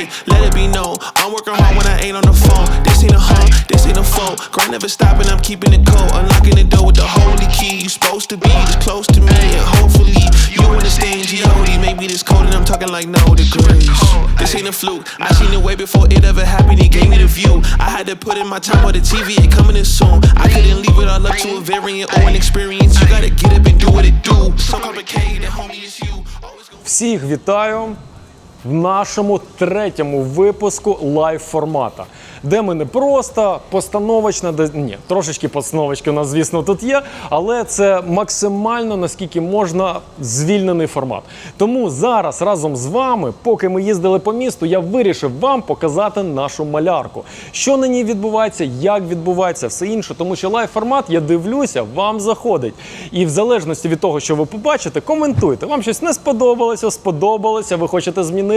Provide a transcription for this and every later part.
Hey, let it be known. I'm working hard when I ain't on the phone. This ain't a home, this ain't a phone. Grind never stopping, I'm keeping it cold. Unlocking the door with the holy key. You supposed to be this close to me, and hopefully you understand G.O.D. Maybe this cold and I'm talking like no degrees. This ain't a fluke. I seen it way before it ever happened. He gave me the view. I had to put in my time on the TV. It coming in soon. I couldn't leave it all up to a variant or an experience. You gotta get up and do what it do. So complicated, homie, it's you. Always gonna Всіх вітаю В нашому третьому випуску лайв формата, де ми не просто постановочно, де- ні, трошечки постановочки у нас, звісно, тут є, але це максимально наскільки можна звільнений формат. Тому зараз разом з вами, поки ми їздили по місту, я вирішив вам показати нашу малярку. Що на ній відбувається, як відбувається, все інше, тому що лайв формат, я дивлюся, вам заходить. І в залежності від того, що ви побачите, коментуйте. Вам щось не сподобалося, сподобалося, ви хочете змінити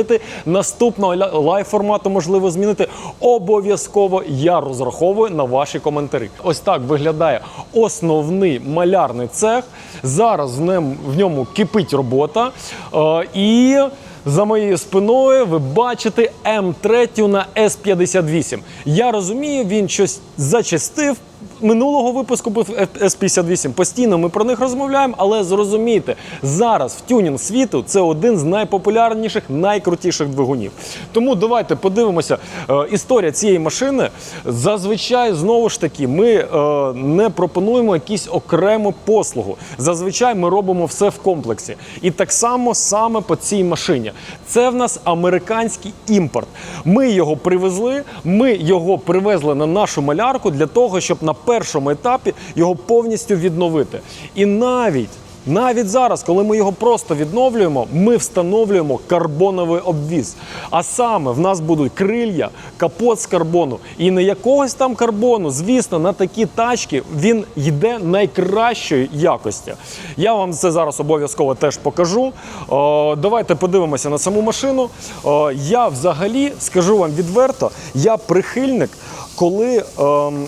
наступного ля- лайв формату, можливо, змінити. Обов'язково я розраховую на ваші коментарі. Ось так виглядає основний малярний цех. Зараз в ньому, кипить робота. Е, і за моєю спиною ви бачите М3 на С58. Я розумію, він щось зачастив. Минулого випуску був С58. Постійно ми про них розмовляємо, але зрозумійте, зараз в тюнінг світу це один з найпопулярніших, найкрутіших двигунів. Тому давайте подивимося. Е, історія цієї машини. Зазвичай, знову ж таки, ми е, не пропонуємо якусь окрему послугу. Зазвичай ми робимо все в комплексі. І так само саме по цій машині. Це в нас американський імпорт. Ми його привезли, ми його привезли на нашу малярку для того, щоб на першому етапі його повністю відновити. І навіть навіть зараз, коли ми його просто відновлюємо, ми встановлюємо карбоновий обвіз. А саме в нас будуть крилья, капот з карбону. І не якогось там карбону, звісно, на такі тачки він йде найкращої якості. Я вам це зараз обов'язково теж покажу. О, давайте подивимося на саму машину. О, я взагалі скажу вам відверто, я прихильник, коли. ем,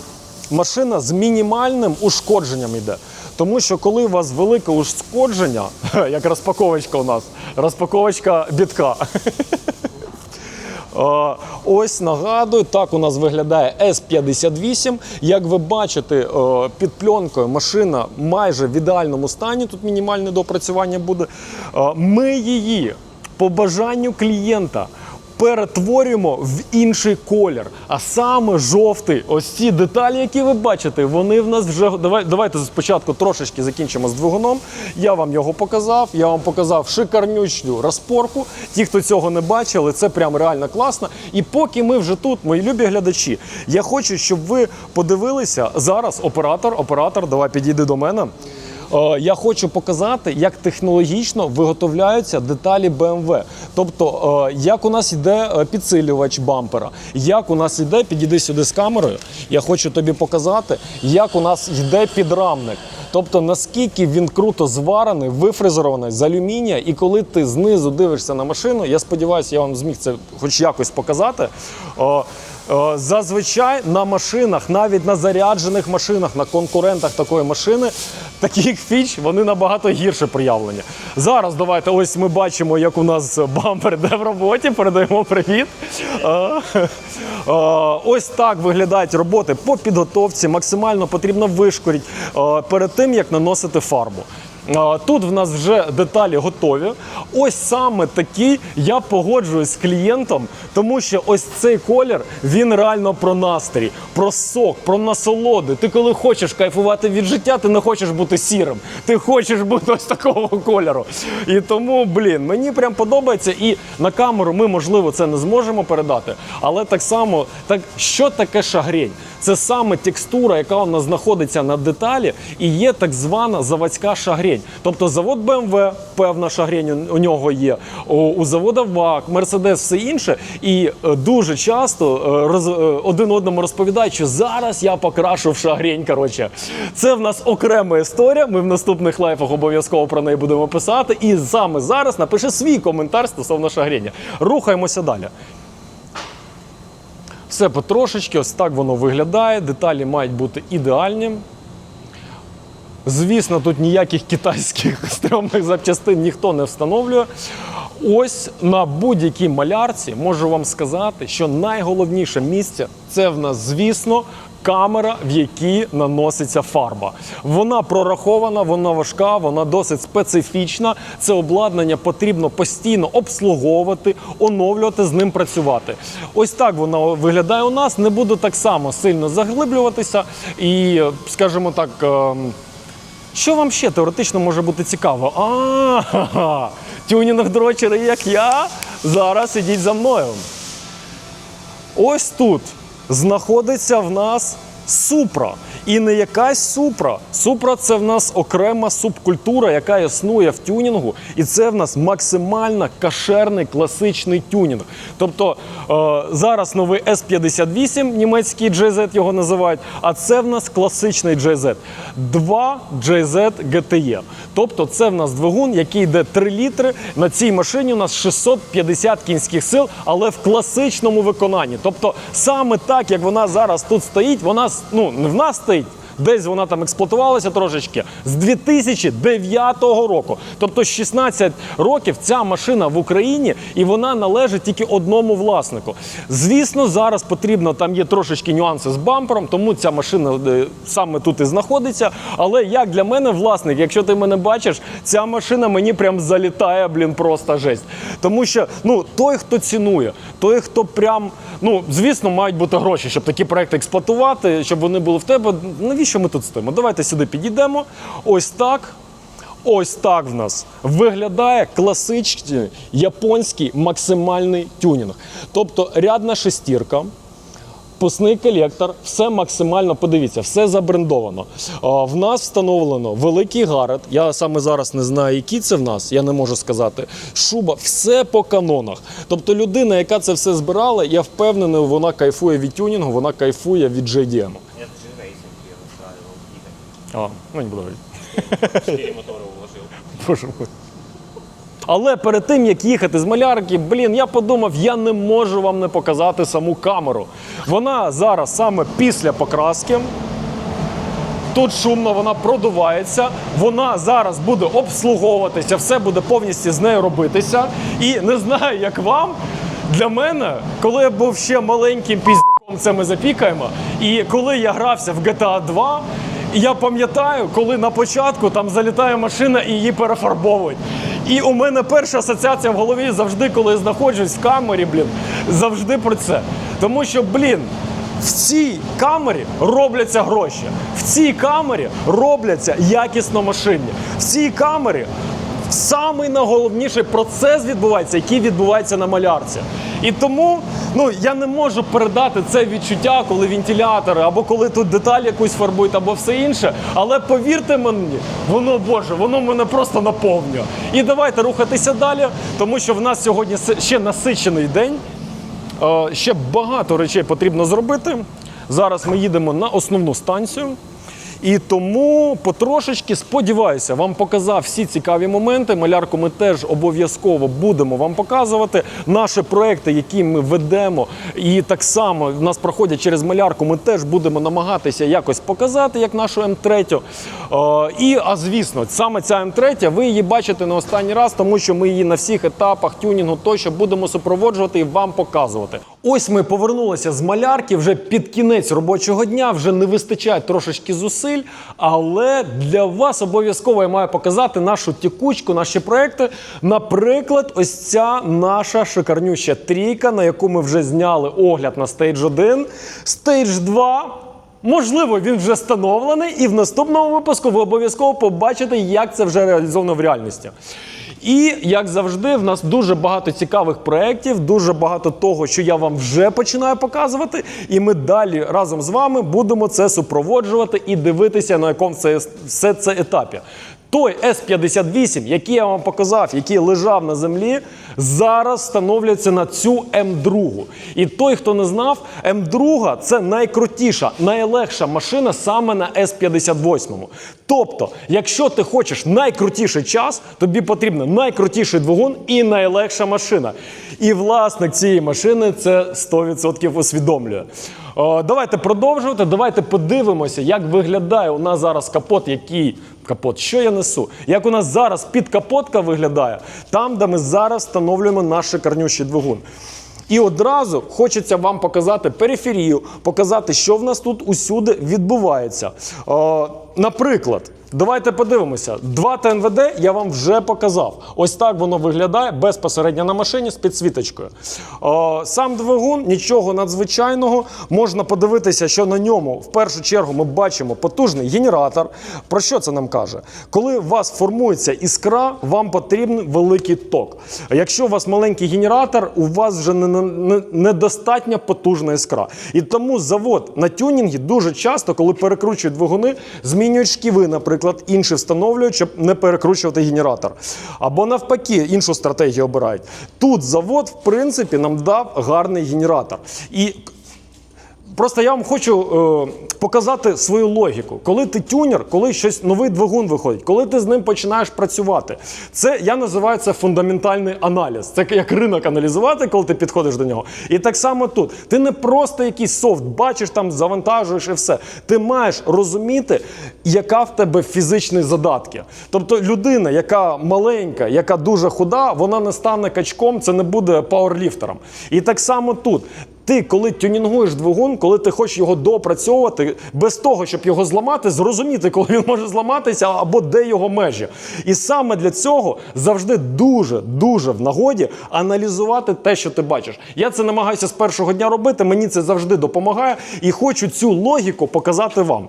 машина з мінімальним ушкодженням йде. Тому що коли у вас велике ушкодження, як розпаковочка у нас, розпаковочка бітка. Е, Ось нагадую, так у нас виглядає С-58. Як ви бачите, е, під пленкою машина майже в ідеальному стані. Тут мінімальне допрацювання буде. Е, Ми її по бажанню клієнта перетворюємо в інший колір, а саме жовтий. Ось ці деталі, які ви бачите, вони в нас вже давай, давайте спочатку трошечки закінчимо з двигуном. Я вам його показав. Я вам показав шикарнючну розпорку. Ті, хто цього не бачили, це прям реально класно. І поки ми вже тут, мої любі глядачі, я хочу, щоб ви подивилися зараз. Оператор, оператор, давай підійди до мене. Е, Я хочу показати, як технологічно виготовляються деталі BMW. Тобто, е, як у нас йде е, підсилювач бампера, як у нас йде, підійди сюди з камерою. Я хочу тобі показати, як у нас йде підрамник. Тобто, наскільки він круто зварений, вифрезерований з алюмінія, і коли ти знизу дивишся на машину, я сподіваюся, я вам зміг це хоч якось показати. Е, Зазвичай на машинах, навіть на заряджених машинах, на конкурентах такої машини, таких фіч вони набагато гірше проявлені. Зараз давайте ось ми бачимо, як у нас бампер йде в роботі. Передаємо привіт. Е, е, Ось так виглядають роботи по підготовці. Максимально потрібно вишкорити е, перед тим, як наносити фарбу. Тут в нас вже деталі готові. Ось саме такі я погоджуюсь з клієнтом, тому що ось цей колір він реально про настрій, про сок, про насолоди. Ти коли хочеш кайфувати від життя, ти не хочеш бути сірим. Ти хочеш бути ось такого кольору. І тому, блін, мені прям подобається. І на камеру ми, можливо, це не зможемо передати. Але так само, так що таке шагрень? Це саме текстура, яка у нас знаходиться на деталі, і є так звана заводська шагрень. Тобто завод BMW, певна шагрень у нього є, у, завода ВАК, Mercedes, все інше. І е, дуже часто е, е, один одному розповідають, що зараз я покрашу в шагрень. Коротше, це в нас окрема історія. Ми в наступних лайфах обов'язково про неї будемо писати. І саме зараз напиши свій коментар стосовно шагрення. Рухаємося далі. Все потрошечки, ось так воно виглядає. Деталі мають бути ідеальні. Звісно, тут ніяких китайських стрьомних запчастин ніхто не встановлює. Ось на будь-якій малярці можу вам сказати, що найголовніше місце це в нас, звісно, камера, в якій наноситься фарба. Вона прорахована, вона важка, вона досить специфічна. Це обладнання потрібно постійно обслуговувати, оновлювати, з ним працювати. Ось так вона виглядає у нас. Не буду так само сильно заглиблюватися і, скажімо так. ем, що вам ще теоретично може бути цікаво? А, тюнінг дрочери, як я. Зараз ідіть за мною. Ось тут знаходиться в нас супра. І не якась супра. Супра це в нас окрема субкультура, яка існує в тюнінгу. І це в нас максимально кашерний класичний тюнінг. Тобто е, зараз новий S58, німецький JZ його називають, а це в нас класичний JZ. Два JZ GTE. Тобто це в нас двигун, який йде 3 літри. На цій машині у нас 650 кінських сил, але в класичному виконанні. Тобто саме так, як вона зараз тут стоїть, вона с- ну, не в нас стоїть. Десь вона там експлуатувалася трошечки з 2009 року. Тобто 16 років ця машина в Україні і вона належить тільки одному власнику. Звісно, зараз потрібно, там є трошечки нюанси з бампером, тому ця машина е, саме тут і знаходиться. Але як для мене власник, якщо ти мене бачиш, ця машина мені прям залітає, блін, просто жесть. Тому що ну, той, хто цінує, той, хто прям, ну, звісно, мають бути гроші, щоб такі проекти експлуатувати, щоб вони були в тебе. Навіщо ми тут стоїмо? Давайте сюди підійдемо. Ось так. Ось так в нас виглядає класичний японський максимальний тюнінг. Тобто рядна шестірка, Пусний колектор, все максимально подивіться, все забрендовано. В нас встановлено великий гарет. Я саме зараз не знаю, які це в нас, я не можу сказати. Шуба, все по канонах. Тобто людина, яка це все збирала, я впевнений, вона кайфує від тюнінгу, вона кайфує від JDM. Я даже рейсинг я устраивал. А, ну не буду говорити. Четыре мотора уложил. Боже мой. Але перед тим як їхати з малярки, блін, я подумав, я не можу вам не показати саму камеру. Вона зараз саме після покраски. Тут шумно, вона продувається. Вона зараз буде обслуговуватися, все буде повністю з нею робитися. І не знаю, як вам. Для мене, коли я був ще маленьким піздіком, це ми запікаємо. І коли я грався в GTA 2, я пам'ятаю, коли на початку там залітає машина і її перефарбовують. І у мене перша асоціація в голові завжди, коли я знаходжусь в камері, блін, завжди про це. Тому що, блін, в цій камері робляться гроші. В цій камері робляться якісно машини. В цій камері самий найголовніший процес відбувається, який відбувається на малярці. І тому ну, я не можу передати це відчуття, коли вентилятори, або коли тут деталь якусь фарбують, або все інше. Але повірте мені, воно Боже, воно мене просто наповнює. І давайте рухатися далі, тому що в нас сьогодні ще насичений день. Е, Ще багато речей потрібно зробити. Зараз ми їдемо на основну станцію. І тому потрошечки сподіваюся, вам показав всі цікаві моменти. Малярку ми теж обов'язково будемо вам показувати. Наші проекти, які ми ведемо, і так само в нас проходять через малярку, ми теж будемо намагатися якось показати, як нашу М3. Е, І, а звісно, саме ця М3, ви її бачите не останній раз, тому що ми її на всіх етапах тюнінгу тощо будемо супроводжувати і вам показувати. Ось ми повернулися з малярки вже під кінець робочого дня. Вже не вистачає трошечки зусиль, але для вас обов'язково я маю показати нашу тікучку, наші проекти. Наприклад, ось ця наша шикарнюща трійка, на яку ми вже зняли огляд на стейдж 1, стейдж 2. Можливо, він вже встановлений, і в наступному випуску ви обов'язково побачите, як це вже реалізовано в реальності. І як завжди, в нас дуже багато цікавих проєктів, дуже багато того, що я вам вже починаю показувати. І ми далі разом з вами будемо це супроводжувати і дивитися, на якому це все це етапі. Той С-58, який я вам показав, який лежав на землі, зараз встановлюється на цю М2. І той, хто не знав, М2 це найкрутіша, найлегша машина саме на С-58. Тобто, якщо ти хочеш найкрутіший час, тобі потрібен найкрутіший двигун і найлегша машина. І власник цієї машини це 100% усвідомлює. Е, Давайте продовжувати. Давайте подивимося, як виглядає у нас зараз капот, який капот, що я несу? Як у нас зараз підкапотка виглядає, там, де ми зараз встановлюємо наш шикарнющий двигун. І одразу хочеться вам показати периферію, показати, що в нас тут усюди відбувається. Е, наприклад, давайте подивимося. Два ТНВД я вам вже показав. Ось так воно виглядає безпосередньо на машині з підсвіточкою. Е, сам двигун, нічого надзвичайного. Можна подивитися, що на ньому в першу чергу ми бачимо потужний генератор. Про що це нам каже? Коли у вас формується іскра, вам потрібен великий ток. Якщо у вас маленький генератор, у вас вже не, не, недостатньо потужна іскра. І тому завод на тюнінгі дуже часто, коли перекручують двигуни, змінюють шківи, наприклад, інші встановлюють, щоб не перекручувати генератор. Або навпаки, іншу стратегію обирають. Тут завод, в принципі, нам дав гарний генератор. І Просто я вам хочу е, показати свою логіку. Коли ти тюнер, коли щось новий двигун виходить, коли ти з ним починаєш працювати, це я називаю це фундаментальний аналіз. Це як ринок аналізувати, коли ти підходиш до нього. І так само тут. Ти не просто якийсь софт бачиш там, завантажуєш і все. Ти маєш розуміти, яка в тебе фізичні задатки. Тобто людина, яка маленька, яка дуже худа, вона не стане качком, це не буде пауерліфтером. І так само тут. Ти, коли тюнінгуєш двигун, коли ти хочеш його допрацьовувати, без того, щоб його зламати, зрозуміти, коли він може зламатися, або де його межі. І саме для цього завжди дуже дуже в нагоді аналізувати те, що ти бачиш. Я це намагаюся з першого дня робити. Мені це завжди допомагає, і хочу цю логіку показати вам.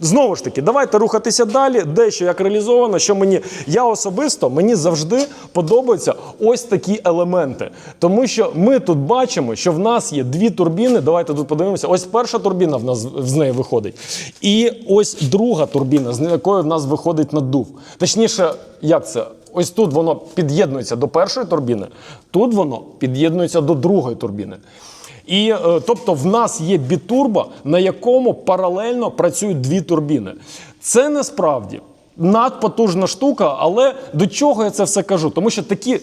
Знову ж таки, давайте рухатися далі. Дещо як реалізовано, що мені я особисто мені завжди подобаються ось такі елементи. Тому що ми тут бачимо, що в нас є дві турбіни. Давайте тут подивимося. Ось перша турбіна в нас з неї виходить. І ось друга турбіна, з якої в нас виходить надув. Точніше, як це? Ось тут воно під'єднується до першої турбіни, тут воно під'єднується до другої турбіни. І е, тобто в нас є бітурбо, на якому паралельно працюють дві турбіни. Це насправді надпотужна штука, але до чого я це все кажу? Тому що такі.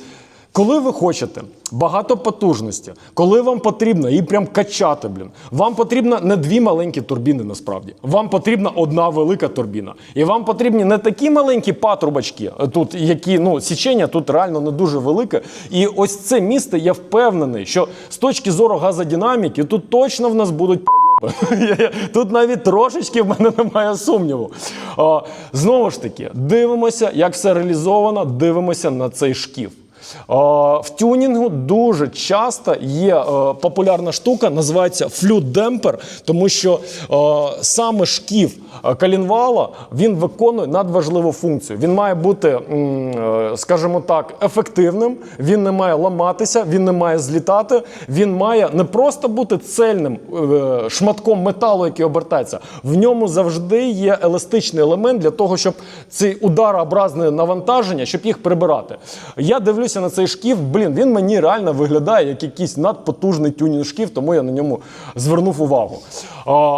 Коли ви хочете багато потужності, коли вам потрібно її прям качати, блін, вам потрібно не дві маленькі турбіни насправді. Вам потрібна одна велика турбіна. І вам потрібні не такі маленькі патрубочки, тут, які ну, січення тут реально не дуже велике. І ось це місце, я впевнений, що з точки зору газодинаміки тут точно в нас будуть. Тут навіть трошечки в мене немає сумніву. Знову ж таки, дивимося, як все реалізовано, дивимося на цей шкіф. Е, В тюнінгу дуже часто є е, популярна штука, називається флют-демпер, тому що е, саме шкіф е, калінвала він виконує надважливу функцію. Він має бути, скажімо так, ефективним, він не має ламатися, він не має злітати, він має не просто бути цельним шматком металу, який обертається. В ньому завжди є еластичний елемент для того, щоб ці ударообразне навантаження, щоб їх прибирати. Я дивлюся на цей шкіф, блін, він мені реально виглядає як якийсь надпотужний тюнінг шкіф, тому я на ньому звернув увагу.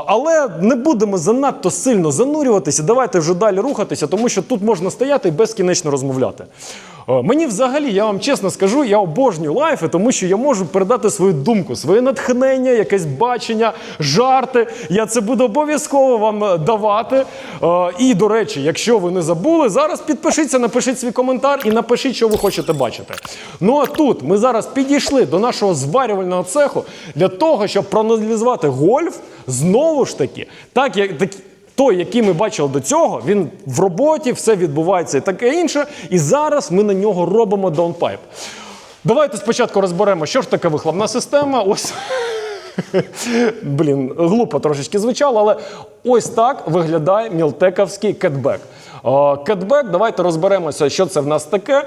Але не будемо занадто сильно занурюватися. Давайте вже далі рухатися, тому що тут можна стояти і безкінечно розмовляти. Е, Мені взагалі, я вам чесно скажу, я обожнюю лайфи, тому що я можу передати свою думку, своє натхнення, якесь бачення, жарти. Я це буду обов'язково вам е, давати. Е, І, до речі, якщо ви не забули, зараз підпишіться, напишіть свій коментар і напишіть, що ви хочете бачити. Ну а тут ми зараз підійшли до нашого зварювального цеху для того, щоб проаналізувати гольф знову ж таки, так як той, який ми бачили до цього, він в роботі, все відбувається і таке інше. І зараз ми на нього робимо даунпайп. Давайте спочатку розберемо, що ж таке вихлопна система. Ось. Блін, глупо трошечки звучало, але ось так виглядає мілтековський кетбек. Кетбек, давайте розберемося, що це в нас таке.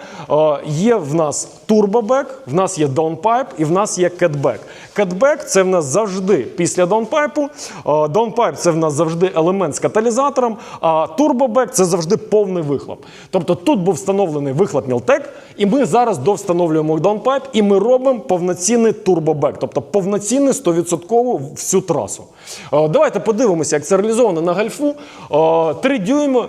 Є в нас турбобек, в нас є даунпайп і в нас є кетбек. Кетбек це в нас завжди після даунпайпу. Даунпайп це в нас завжди елемент з каталізатором, а турбобек це завжди повний вихлоп. Тобто тут був встановлений вихлоп Мілтек, і ми зараз довстановлюємо даунпайп, і ми робимо повноцінний турбобек, тобто повноцінний 100% всю трасу. Давайте подивимося, як це реалізовано на гальфу. О, 3 дюйми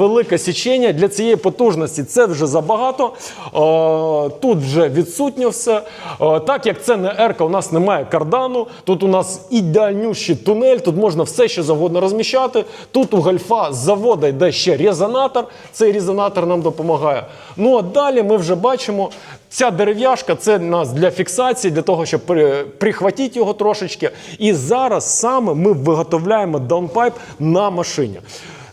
надвелике січення для цієї потужності. Це вже забагато. О, тут вже відсутнє все. О, так як це не ерка, у нас немає кардану. Тут у нас ідеальнющий тунель, тут можна все що завгодно розміщати. Тут у гальфа з заводу йде ще резонатор. Цей резонатор нам допомагає. Ну а далі ми вже бачимо. Ця дерев'яшка це нас для фіксації, для того, щоб при- прихватити його трошечки. І зараз саме ми виготовляємо даунпайп на машині.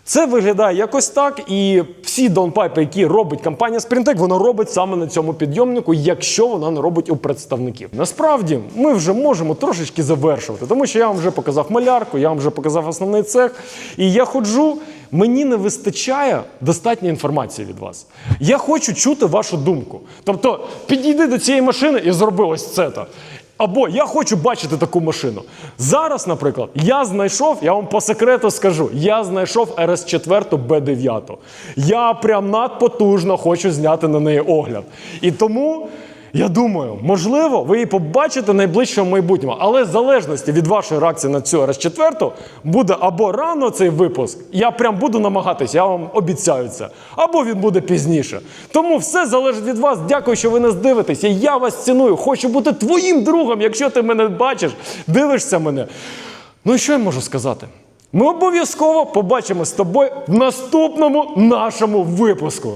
Це виглядає якось так, і всі даунпайпи, які робить компанія Sprintec, вона робить саме на цьому підйомнику, якщо вона не робить у представників. Насправді ми вже можемо трошечки завершувати, тому що я вам вже показав малярку, я вам вже показав основний цех. І я ходжу, мені не вистачає достатньо інформації від вас. Я хочу чути вашу думку. Тобто, підійди до цієї машини і зроби ось це. то Або я хочу бачити таку машину. Зараз, наприклад, я знайшов, я вам по секрету скажу, я знайшов RS4 B9. Я прям надпотужно хочу зняти на неї огляд. І тому. Я думаю, можливо, ви її побачите в найближчому майбутньому, але в залежності від вашої реакції на цю RS4 буде або рано цей випуск, я прям буду намагатися, я вам обіцяю це, або він буде пізніше. Тому все залежить від вас. Дякую, що ви нас дивитеся. Я вас ціную. Хочу бути твоїм другом, якщо ти мене бачиш, дивишся мене. Ну і що я можу сказати? Ми обов'язково побачимо з тобою в наступному нашому випуску.